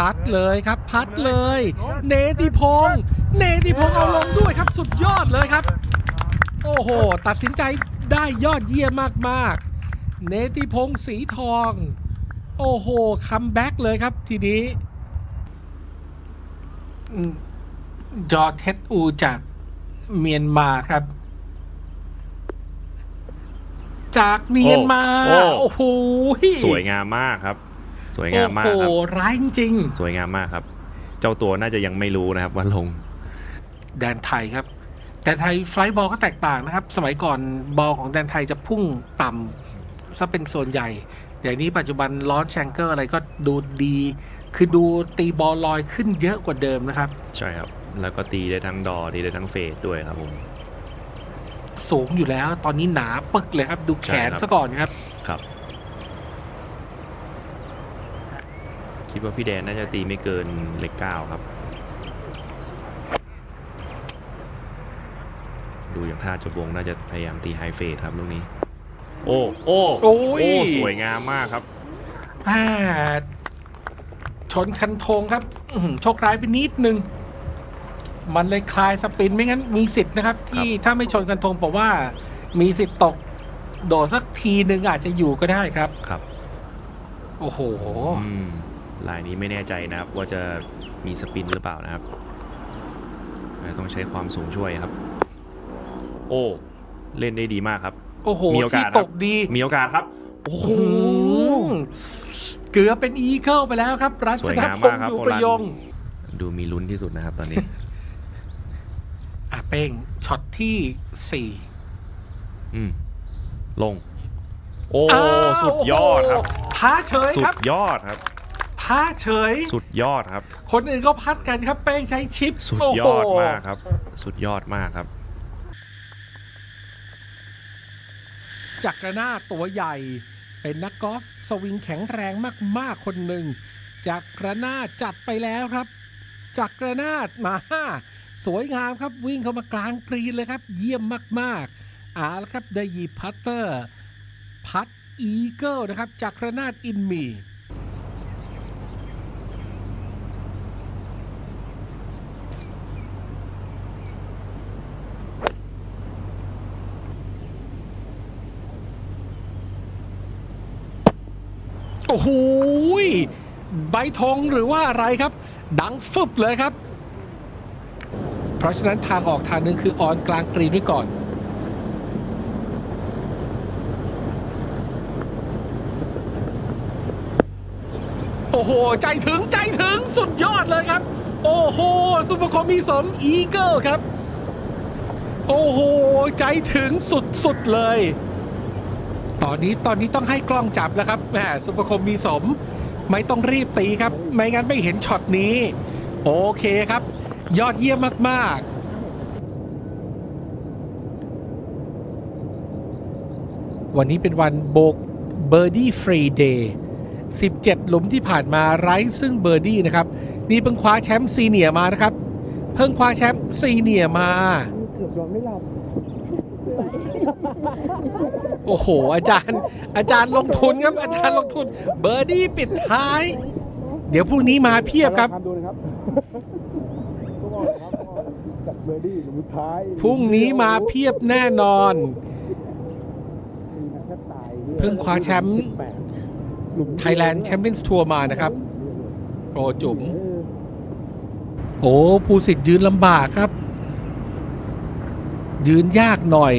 พัดเลยครับ พัดเลย เนติพงศ์เนติพงศ์เอาลงด้วยครับสุดยอดเลยครับ โอ้โห ตัดสินใจได้ยอดเยี่ยมมากๆ เนติพงศ์สีทอง โอ้โหคัมแบ็กเลยครับทีนี้อืมจอเทสอูจากเมียนมาครับ จากเมียนมา โอ้โอ้โหสวยงามมากครับ สวยโอ้งามมากโหครับร้ายจริง สวยงามมากครับ เจ้าตัวน่าจะยังไม่รู้นะครับว่าลงๆแดนไทยครับ แดนไทยไฟล์บอลก็แตกต่างนะครับ สมัยก่อนบอลของแดนไทยจะพุ่งต่ำซะเป็นส่วนใหญ่เดี๋ยวนี้ปัจจุบันล้อนแชงเกอร์อะไรก็ดูดี คือดูตีบอลลอยขึ้นเยอะกว่าเดิมนะครับ ใช่ครับ แล้วก็ตีได้ทั้งดอตีได้ทั้งเฟดด้วยครับผมสูงอยู่แล้วตอนนี้หนาปึกเลยครับ ดูแขนใช่ครับซะก่อนครับ ครับ คิดว่าพี่แดนน่าจะตีไม่เกินเลขเก้าครับ ดูอย่างท่าจบวงน่าจะพยายามตีไฮเฟดครับลูกนี้ โอ้โอ้โอ้ย สวยงามมากครับอ่าชนคันธงครับอื้อหือโชคร้ายไปนิดนึง มันเลยคลายสปินไม่งั้นมีสิทธิ์นะครับ ที่ถ้าไม่ชนคันธงผมว่ามีสิทธิ์ตก โดดสักทีหนึ่งอาจจะอยู่ก็ได้ครับ ครับโอ้โห อืม ลายนี้ไม่แน่ใจนะครับ ว่าจะมีสปินหรือเปล่านะครับอาจจะต้องใช้ความสูงช่วยครับ โอ้เล่นได้ดีมากครับ โอ้โหมีโอกาที่สตกดีมีโอกาสครับ โอ้โหโอ้โหเกือบเป็นอีเกิลไปแล้วครับ รัสชวยนงามพมางกศ์ครับอยู่โอปลัระนยง ดูมีลุ้นที่สุดนะครับตอนนี้อะเป้งช็อตที่สี่อืมลง โอ้อ้าวสุดยอดครับโโหท้าเฉยสุครัดบยอดครับ ท้าเฉย สุดยอดครับ คนอื่นก็พัดกันครับเป้งใช้ชิปสุดโโหยอดมากครับ สุดยอดมากครับ จักรนาถตัวใหญ่ เป็นนักกอล์ฟสวิงแข็งแรงมากๆคนหนึ่งจักรนาถจัดไปแล้วครับ จักรนาถมาสวยงามครับวิ่งเข้ามากลางกรีนเลยครับ เยี่ยมมากๆเอาละครับได้หยิบพัตเตอร์ พัดอีเกิลนะครับจักรนาถอินมี โอ้โหยใบธงหรือว่าอะไรครับ ดังฟึบเลยครับ เพราะฉะนั้นทางออกทางหนึงคือออนกลางกรีนไว้ก่อน โอ้โห ใจถึงใจถึงสุดยอดเลยครับ โอ้โห สุภคมมีสมอีเกิลครับ โอ้โห ใจถึงสุดๆเลย ตอนนี้ตอนนี้ต้องให้กล้องจับแล้วครับแหมสุภคมมีสม ไม่ต้องรีบตีครับ ไม่งั้นไม่เห็นช็อตนี้ โอเคครับ ยอดเยี่ยมมากๆ วันนี้เป็นวันโบกเบอร์ดี้ฟรีเดย์17 หลุมที่ผ่านมาไร้ซึ่งเบอร์ดี้นะครับ นี่เพิ่งคว้าแชมป์ซีเนียมานะครับ เพิ่งคว้าแชมป์ซีเนียร์มา โอ้โห อาจารย์ อาจารย์ลงทุนครับ อาจารย์ลงทุน เบอร์ดี้ปิดท้าย เดี๋ยวพรุ่งนี้มาเพียบครับทำดูนะครับก็บอกเลยครับก็จัดเบอร์ดี้หลุมสุดท้ายพรุ่งนี้มาเพียบแน่นอนมีนักแทบตายด้วยเพิ่งคว้าแชมป์หลุม Thailand Champions Tour มานะครับโปรจุ๋มเออโอ้ภูสิทธิ์ยืนลำบากครับ ยืนยากหน่อย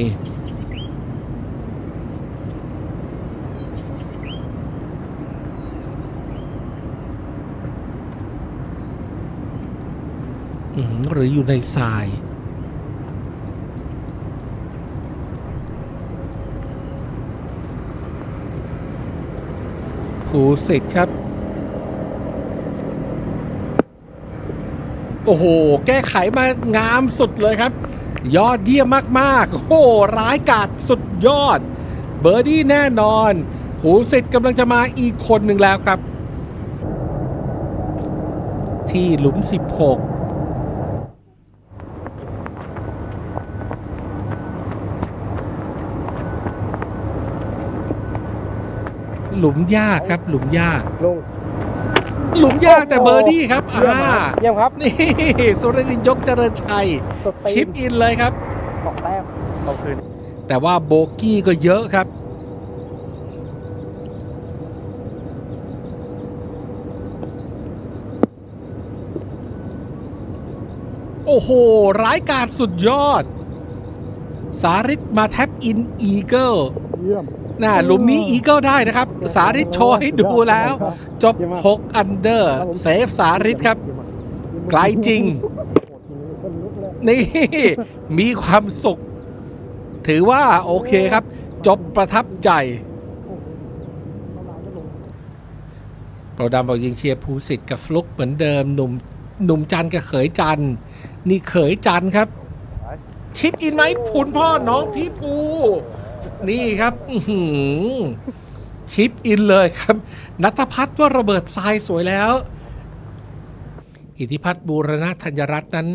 หรืออยู่ในทรายภูสิทธิ์ครับ โอ้โห แก้ไขมางามสุดเลยครับ ยอดเยี่ยมมาก ๆ โอ้โห ร้ายกาจสุดยอด เบอร์ดี้แน่นอนหูสิทธิ์กำลังจะมาอีกคนหนึ่งแล้วครับ ที่หลุม 16 หลุมยากครับ หลุมยาก ลง หลุมยากแต่เบอร์ดี้ครับอ่าเยี่ยมครับ นี่สุรินทร์ยกเจริญชัยสดตีชิปอินเลยครับ สองแต้มเอาคืนแต่ว่าโบกี้ก็เยอะครับ โอ้โห ร้ายกาจสุดยอด สาริตมาแท็บอินอีเกิล เยี่ยม น่าหลุมนี้อีเกิลได้นะครับ สาริตโชว์ให้ดูแล้ว จบ 6 อันเดอร์ เซฟสาริตครับ ไกลจริง นี่ มีความสุข ถือว่าโอเคครับ จบประทับใจโปรดำบอกยิงเชียร์ภูสิทธิ์กับฟลุกเหมือนเดิม หนุ่มหนุ่มจันทร์กับเขยจันทร์นี่เขยจันทร์ครับ ชิปอินไหมพุนพ่อน้องพี่ภู นี่ครับชิปอินเลยครับ นัทพัฒน์ว่าระเบิดทรายสวยแล้ว อิทธิพัฒน์บูรณะธัญรัตน์นั้น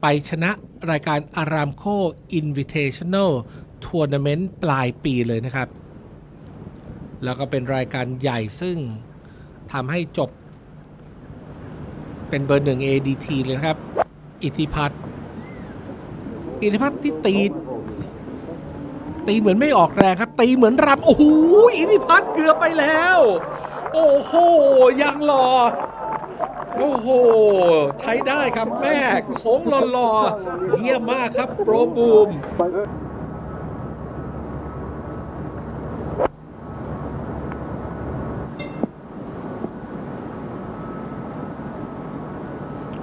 ไปชนะรายการอารามโคอินวิเทชั่น a ลทัวร์นาเมนต์ปลายปีเลยนะครับ แล้วก็เป็นรายการใหญ่ซึ่งทำให้จบ เป็นเบอร์หนึ่ง ADT เลยนะครับ อิทธิพัฒน์อิทธิพัฒน์ที่ตี ตีเหมือนไม่ออกแรงครับ ตีเหมือนรำโอ้โหอิทธิพัฒน์เกือบไปแล้ว โอ้โหยังรอโอ้โห ใช้ได้ครับแม่โค้งหล่อๆเยี่ยมมากครับโปรบูม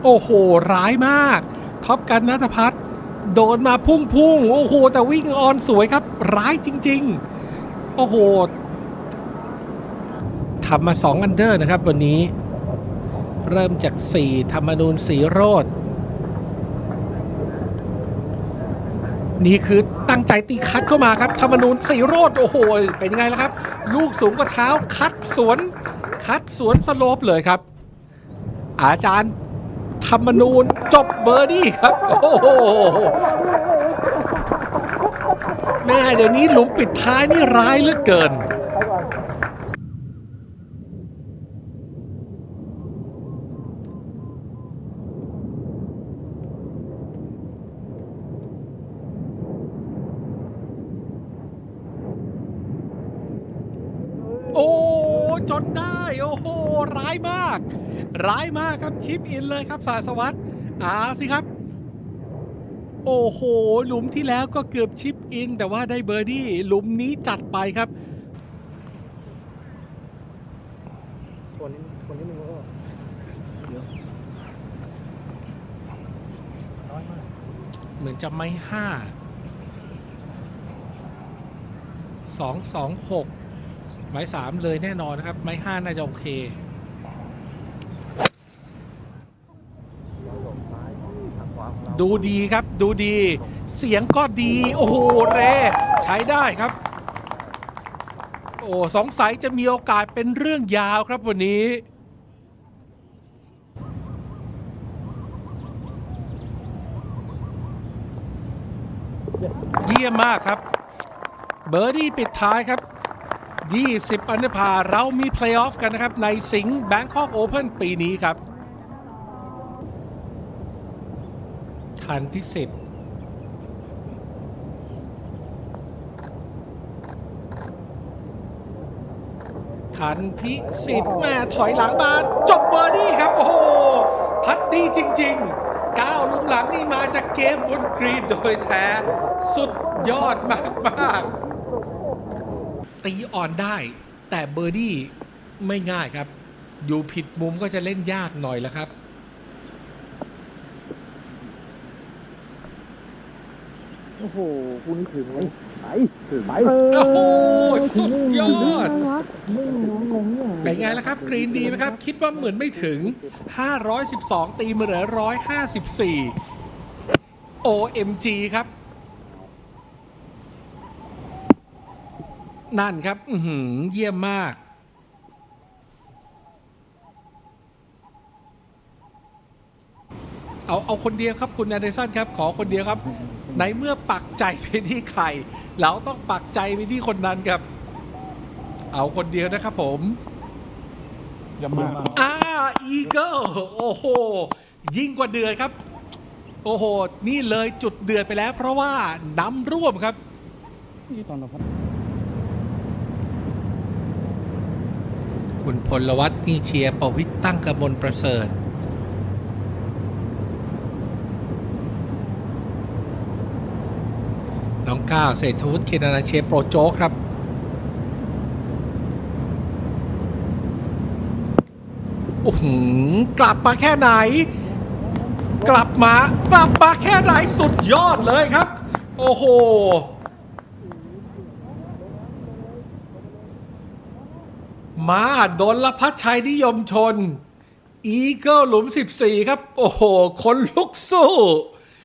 โอ้โห ร้ายมาก ท็อปกันนัทพัฒน์ โดนมาพุ่งพุ่งโอ้โห แต่วิ่งออนสวยครับ ร้ายจริง ๆ โอ้โหทำมาสองอันเดอร์นะครับ วันนี้ เริ่มจาก 4 ธรรมนูญสีโรดนี่คือตั้งใจตีคัดเข้ามาครับ ธรรมนูญสีโรดโอ้โห เป็นยังไงล่ะครับ ลูกสูงกว่าเท้าคัดสวน คัดสวนสโลปเลยครับ อาจารย์ ธรรมนูญจบเบอร์ดี้ครับ โอ้โหแม่เดี๋ยวนี้หลุมปิดท้ายนี่ร้ายเหลือเกิน โอ้จนได้ โอ้โห ร้ายมาก ร้ายมากครับชิปอินเลยครับสาสวัสดิ์อาสิครับ โอ้โห หลุมที่แล้วก็เกือบชิปอิน แต่ว่าได้เบอร์ดี้หลุมนี้จัดไปครับคนนี้คนนี้มึงก็เยอะน้อยมากเหมือนจะไม่ห้าสองสองหกไม้สามเลยแน่นอนนะครับ ไม้ห้าน่าจะโอเค ดูดีครับดูดี เสียงก็ดี โอ้โหเร ใช้ได้ครับ โอ้สงสัยจะมีโอกาสเป็นเรื่องยาวครับวันนี้เยี่ยมมากครับ เบอร์ดี้ปิดท้ายครับ 20 อันดับพาเรามีเพลย์ออฟกันนะครับ ในสิงห์แบงคอกโอเพ่นปีนี้ครับ ทันพิสิทธิ์ทันพิสิทธิ์แม่ถอยหลังมาจบเบอร์ดี้ครับ โอ้โห พัดดีจริงๆก้าวลุมหลังนี่มาจากเกมบนกรีนโดยแท้ สุดยอดมากๆ ตีอ่อนได้ แต่เบอร์ดี้ไม่ง่ายครับ อยู่ผิดมุมก็จะเล่นยากหน่อยแล้วครับ อ้โหกูนี่ถึงไหมไปถึงไปโอ้โหสุดยอดไม่งงงเนี่ยเป็นไงล่ะครับ กรีนดีไหมครับ คิดว่าเหมือนไม่ถึง 512 ตีมาเหลือ 154 OMG ครับ นั่นครับ อือหือเยี่ยมมากเอาเอาคนเดียวครับคุณแอนเดอร์สันครับ ขอคนเดียวครับ ในเมื่อปักใจไปที่ใครเราต้องปักใจไปที่คนนั้นครับ เอาคนเดียวนะครับผมยจะมากอ่าอีเกิลโอ้โห ยิ่งกว่าเดือดครับ โอ้โห นี่เลยจุดเดือดไปแล้ว เพราะว่าน้ำร่วมครับนี่ตอนเราพัดคุณพลวัตนี่เชียร์ประวิตรตั้งกระมลประเสริฐ น้องก้าวเศรษฐวุฒิเคนนาเชโปรโจครับ โอ้โหกลับมาแค่ไหน กลับมากลับมาแค่ไหนสุดยอดเลยครับ โอ้โหมาดนลพัชชัยนิยมชน อีเกิลหลุม 14 ครับ โอ้โห คนลุกสู้